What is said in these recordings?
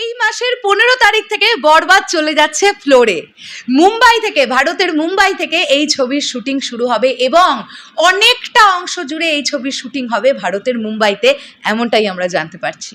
এই মাসের পনেরো তারিখ থেকে বরবাদ চলে যাচ্ছে ফ্লোরে। মুম্বাই থেকে, ভারতের মুম্বাই থেকে এই ছবির শুটিং শুরু হবে এবং অনেকটা অংশ জুড়ে এই ছবির শুটিং হবে ভারতের মুম্বাইতে, এমনটাই আমরা জানতে পারছি।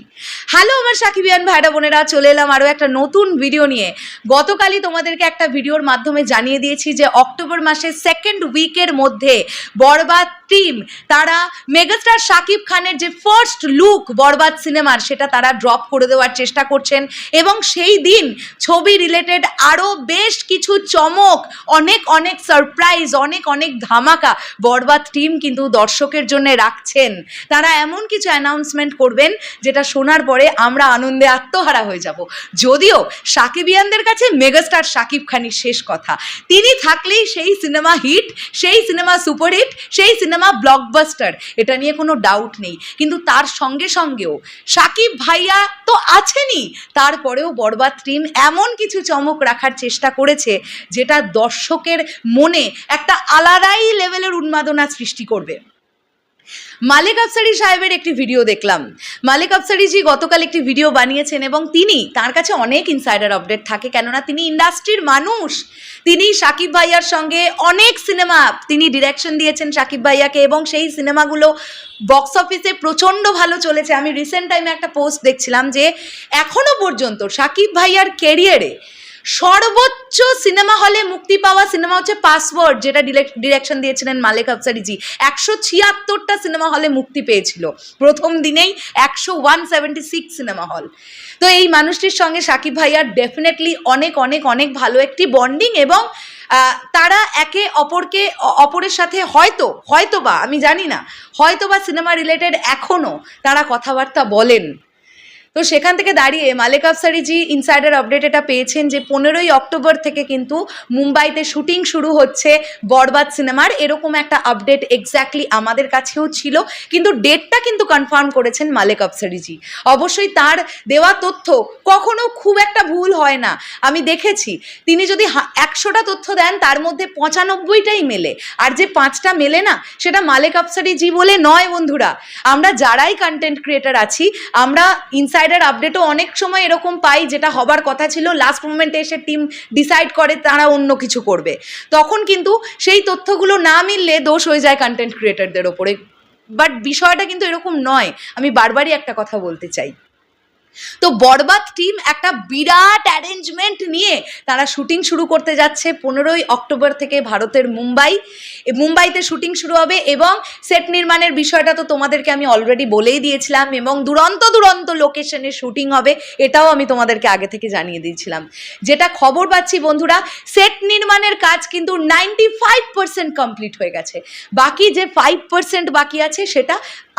হ্যালো আমার সাকিবিয়ান ভাইরা বোনেরা, চলে এলাম আরও একটা নতুন ভিডিও নিয়ে। গতকালই তোমাদেরকে একটা ভিডিওর মাধ্যমে জানিয়ে দিয়েছি যে অক্টোবর মাসের সেকেন্ড উইকের মধ্যে বরবাদ টিম তারা মেগাস্টার শাকিব খানের যে ফার্স্ট লুক বরবাদ সিনেমার সেটা তারা ড্রপ করে দেওয়ার চেষ্টা করছেন। এবং সেই দিন ছবি রিলেটেড আরও বেশ কিছু চমক, অনেক অনেক সারপ্রাইজ অনেক অনেক ধামাকা বরবাদ টিম কিন্তু দর্শকের জন্য রাখছেন। তারা এমন কিছু অ্যানাউন্সমেন্ট করবেন যেটা শোনার পরে আমরা আনন্দে আত্মহারা হয়ে যাব। যদিও সাকিবিয়ানদের কাছে মেগাস্টার সাকিব খানের শেষ কথা। তিনি থাকলেই সেই সিনেমা হিট সেই সিনেমা সুপারহিট সেই সিনেমা ব্লকবাস্টার এটা নিয়ে কোনো ডাউট নেই। কিন্তু তার সঙ্গে সঙ্গেও সাকিব ভাইয়া তো আছেনই। তারপরেও বরবাদ টিম এমন কিছু চমক রাখার চেষ্টা করেছে, যেটা দর্শকের মনে একটা আলাদাই লেভেলের উন্মাদনা সৃষ্টি করবে। মালিক আফসারি সাহেবের একটি ভিডিও দেখলাম। মালিক আফসারিজি গতকাল একটি ভিডিও বানিয়েছেন এবং তিনি, তার কাছে অনেক ইনসাইডার আপডেট থাকে, কেননা তিনি ইন্ডাস্ট্রির মানুষ। তিনি সাকিব ভাইয়ার সঙ্গে অনেক সিনেমা তিনি ডিরেকশন দিয়েছেন সাকিব ভাইয়াকে এবং সেই সিনেমাগুলো বক্স অফিসে প্রচণ্ড ভালো চলেছে। আমি রিসেন্ট টাইমে একটা পোস্ট দেখছিলাম যে, এখনও পর্যন্ত সাকিব ভাইয়ার কেরিয়ারে সর্বোচ্চ সিনেমা হলে মুক্তি পাওয়া সিনেমা হচ্ছে পাসওয়ার্ড যেটা ডিরেকশন দিয়েছিলেন মালিক আফসারিজি। একশো ছিয়াত্তরটা সিনেমা হলে মুক্তি পেয়েছিল। প্রথম দিনেই একশো one seventy six cinema hall. তো এই মানুষটির সঙ্গে সাকিব ভাইয়ার ডেফিনেটলি অনেক অনেক অনেক ভালো একটি বন্ডিং এবং তারা একে অপরকে, অপরের সাথে হয়তো হয়তো বা আমি জানি না হয়তো বা সিনেমা রিলেটেড এখনও তারা কথাবার্তা বলেন। তো সেখান থেকে দাঁড়িয়ে মালিক আফসারিজি ইনসাইডার আপডেট এটা পেয়েছেন যে পনেরোই অক্টোবর থেকে কিন্তু মুম্বাইতে শুটিং শুরু হচ্ছে বরবাদ সিনেমার। এরকম একটা আপডেট এক্স্যাক্টলি আমাদের কাছেও ছিল। কিন্তু ডেটটা কিন্তু কনফার্ম করেছেন মালিক আফসারিজি অবশ্যই তার দেওয়া তথ্য কখনো খুব একটা ভুল হয় না। আমি দেখেছি, তিনি যদি একশোটা তথ্য দেন, তার মধ্যে পঁচানব্বইটাই মেলে। আর যে পাঁচটা মেলে না, সেটা মালিক আফসারিজি বলে নয় বন্ধুরা। আমরা যারাই কন্টেন্ট ক্রিয়েটার আছি, আমরা ইনসাইডার আপডেটও অনেক সময় এরকম পাই, যেটা হবার কথা ছিল লাস্ট মুমেন্টে এসে টিম ডিসাইড করে তারা অন্য কিছু করবে। তখন কিন্তু সেই তথ্যগুলো না মিললে দোষ হয়ে যায় কন্টেন্ট ক্রিয়েটারদের ওপরে। বাট বিষয়টা কিন্তু এরকম নয়। আমি বারবারই একটা কথা বলতে চাই। তো বরবাদ টিম একটা বিরাট অ্যারেঞ্জমেন্ট নিয়ে তারা শুটিং শুরু করতে যাচ্ছে পনেরোই অক্টোবর থেকে ভারতের মুম্বাই। মুম্বাইতে শুটিং শুরু হবে এবং সেট নির্মাণের বিষয়টা তো তোমাদেরকে আমি অলরেডি বলেই দিয়েছিলাম এবং দুরন্ত দুরন্ত লোকেশনে শুটিং হবে এটাও আমি তোমাদেরকে আগে থেকে জানিয়ে দিয়েছিলাম। যেটা খবর পাচ্ছি বন্ধুরা সেট নির্মাণের কাজ কিন্তু নাইনটি ফাইভ পার্সেন্ট কমপ্লিট হয়ে গেছে। বাকি যে ফাইভ পার্সেন্ট বাকি আছে সেটা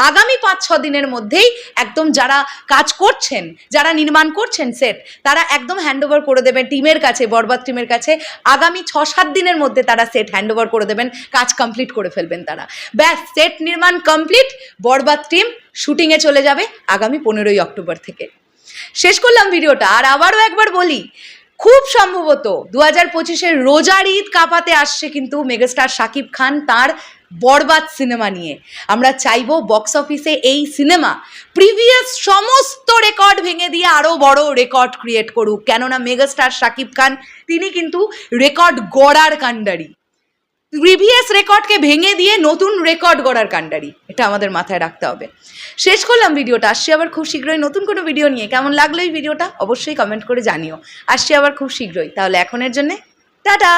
আগামী পাঁচ ছ দিনের মধ্যেই একদম যারা কাজ করছেন, যারা নির্মাণ করছেন সেট তারা একদম হ্যান্ডওভার করে দেবেন টিমের কাছে, বরবাদ টিমের কাছে। আগামী ছ সাত দিনের মধ্যে তারা সেট হ্যান্ডওভার করে দেবেন, কাজ কমপ্লিট করে ফেলবেন তারা। ব্যাস সেট নির্মাণ কমপ্লিট বরবাদ টিম শুটিংয়ে চলে যাবে আগামী পনেরোই অক্টোবর থেকে। শেষ করলাম ভিডিওটা, আর আবারও একবার বলি, খুব সম্ভবত দু হাজার পঁচিশের রোজার ঈদ কাপাতে আসছে কিন্তু মেগাস্টার শাকিব খান, তার বরবাদ সিনেমা নিয়ে। আমরা চাইব বক্স অফিসে এই সিনেমা প্রিভিয়াস সমস্ত রেকর্ড ভেঙে দিয়ে আরও বড় রেকর্ড ক্রিয়েট করুক। কেননা মেগাস্টার শাকিব খান, তিনি কিন্তু রেকর্ড গড়ার কাণ্ডারি। প্রিভিয়াস রেকর্ডকে ভেঙে দিয়ে নতুন রেকর্ড গড়ার কাণ্ডারি। এটা আমাদের মাথায় রাখতে হবে। শেষ করলাম ভিডিওটা। আসছি আবার খুব শীঘ্রই নতুন কোনো ভিডিও নিয়ে। কেমন লাগল এই ভিডিওটা অবশ্যই কমেন্ট করে জানিও। আসছি আবার খুব শীঘ্রই। তাহলে এখনের জন্যে টাটা!